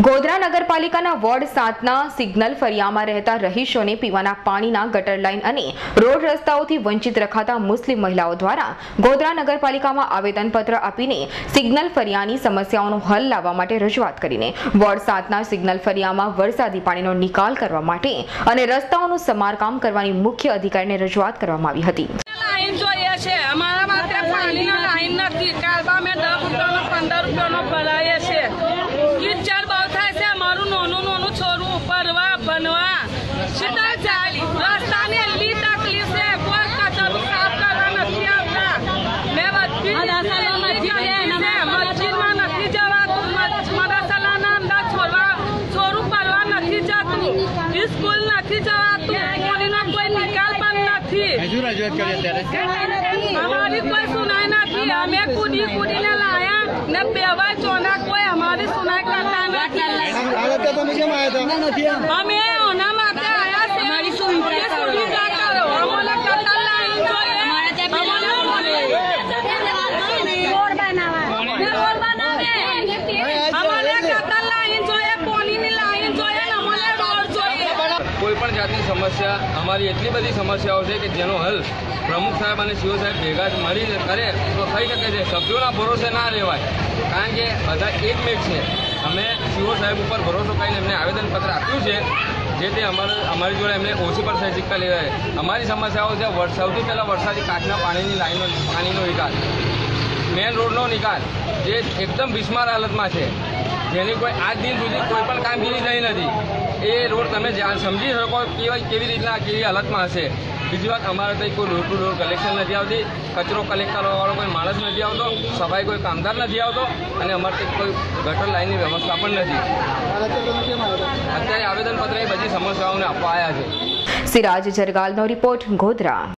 ગોધરા નગરપાલિકાના ward સાતના signal ફરિયામાં રહેતા રહીશોને પીવાના પાણીના ગટર લાઇન અને રોડ રસ્તાઓથી વંચિત રખાતા મુસ્લિમ મહિલાઓ દ્વારા ગોધરા નગરપાલિકામાં આવેદનપત્ર આપીને સિગ્નલ ફરિયાની સમસ્યાઓનો હલ લાવવા માટે રજૂઆત કરીને વોર્ડ સાતના સિગ્નલ ફરિયામાં વરસાદી પાણીનો નિકાલ કરવા માટે અને રસ્તાઓનું સમારકામ કરવાની મુખ્ય અધિકારીને રજૂઆત કરવામાં આવી હતી લાઈન જોઈએ છે અમારા માટે પાણીના લાઈન નથી કાલબા મેં દસ રૂપિયાનો પંદર રૂપિયાનો ભરાય છે કિચડ બહુ થાય છે અમારું નાનું નાનું છોરું ઉપરવા બનવા. સીધા જાય રસ્તાની એટલી તકલીફ છે. કોઈ કચરો સાફ કરવા નથી આવતા. મેં બધી મસ્જિદમાં નથી જવાતું. મદરસાના અંદર છોડવા છોરું પડવા નથી જતું. સ્કૂલ નથી જવાતું. કોઈનો કોઈ નિકાલ પણ નથી. અમારી કોઈ સુનાઈ નથી. અમે કૂદી કૂદીને લાયા ને બેવા ચોના કોઈ અમારી સુનાઈ કરતા નથી હાલત તો તમે કેમ આવ્યા હતા? અમે ઓના માટે આયા છે અમારી સુવિધા કરો? અમને કતાર લાઈન જોઈએ રોડ બનાવે. અમારે કતાર લાઈન જોઈએ પોલીની લાઈન જોઈએ અમને રોડ જોઈએ. કોઈ પણ જાતની સમસ્યા અમારી એટલી બધી સમસ્યાઓ છે કે જેનો હલ પ્રમુખ સાહેબ અને સીઓ સાહેબ ભેગા મળીને કરે તો થઈ શકે છે. સભ્યોના ભરોસે ના રહેવાય. કારણ કે બધા એકમેક છે. અમે સીઓ સાહેબ ઉપર ભરોસો કરીને એમને આવેદનપત્ર આપ્યું છે, જે તે અમારે અમારી જોડે એમને ઓછી પર સિક્કા લેવાય અમારી સમસ્યાઓ છે સૌથી પહેલાં વરસાદી કાચના પાણીની લાઈનો પાણીનો નિકાલ. મેન રોડનો નિકાલ, જે એકદમ બિસ્માર હાલતમાં છે. જેની કોઈ આજ દિન સુધી કોઈ પણ કામગીરી થઈ નથી. એ રોડ તમે સમજી શકો કેવી કેવી રીતના કેવી હાલતમાં હશે. બીજી વાત, અમારે ત્યાં કોઈ રોડ ટુ ડોર કલેક્શન નથી આવતી. કચરો કલેક્ટ કરવાવાળો કોઈ માણસ નથી આવતો, સફાઈ કોઈ કામદાર નથી આવતો અને અમારે ત્યાં કોઈ ગટર લાઈનની વ્યવસ્થા પણ નથી. અત્યારે આવેદનપત્ર એ બધી સમસ્યાઓને આપવા આવ્યા છે. સિરાજ જરગાલનો રિપોર્ટ ગોધરા.